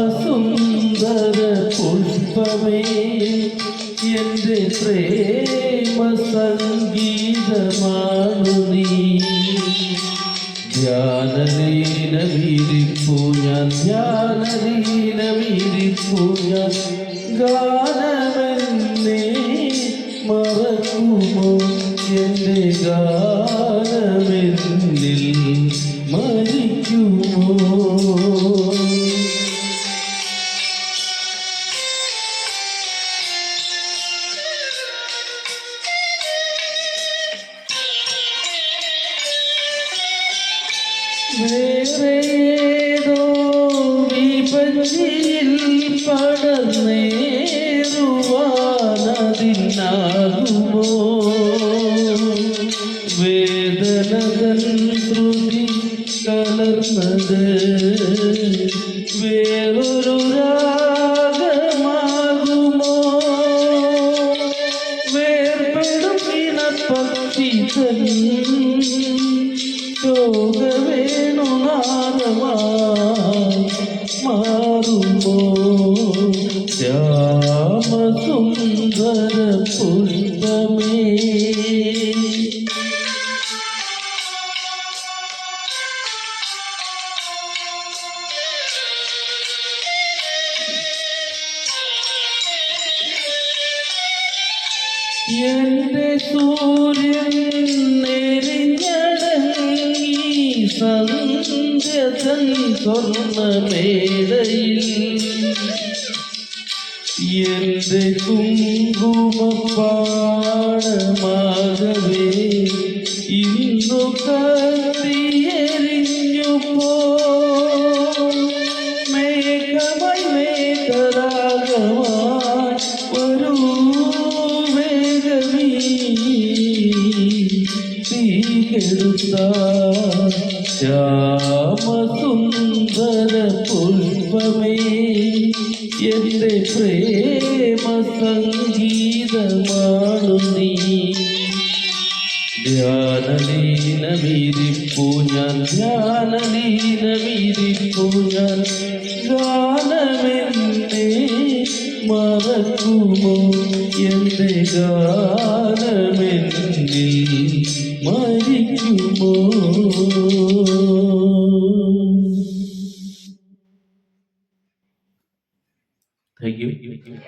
ശ്യാമസുന്ദര പുഷ്പമേ എന്റെ പ്രേമ സംഗീതമാണു നീ ധ്യാനലീനമീരിപ്പൂ ഞാൻ ധ്യാനലീനമീരിപ്പൂ ഞാൻ ഗാനമെന്നെ മറക്കുമോ? എന്റെ ഗാനമെന്നിൽ മരിക്കുമോ? വേറേതോ വിപഞ്ചിയിൽ പടന്നേറുവാനതിനാകുമോ വേദനതൻ ശ്രുതി കലർന്നത് വേറൊരു രാഗമാകുമോ? വേർപെടും ഇനപ്പക്ഷി തൻ പുഷ്പമേ എന്റെ സൂര്യൻ നെരിഞ്ഞടങ്ങി സന്ധ്യതൻ സ്വർണമേടയിൽ എന്റെ കുങ്കുമപ്പാടമാകവേ ഇന്നു കത്തിയെരിഞ്ഞു പോ മേഘമായി മേഘരാഗമായി ഒരു വേഗമീ തീകെടുത്ത ശ്യാമസുന്ദര പുഷ്പമേ എന്റെ പ്രേമ സംഗീതമാണു നീ. ധ്യാനലീനമിരിപ്പു ഞാൻ ധ്യാനലീനമിരിപ്പു ഞാൻ. ഗാനമെന്നെ മറക്കുമോ? എന്റെ ഗാനമെന്നിൽ മരിക്കുമോ? 有有有有。有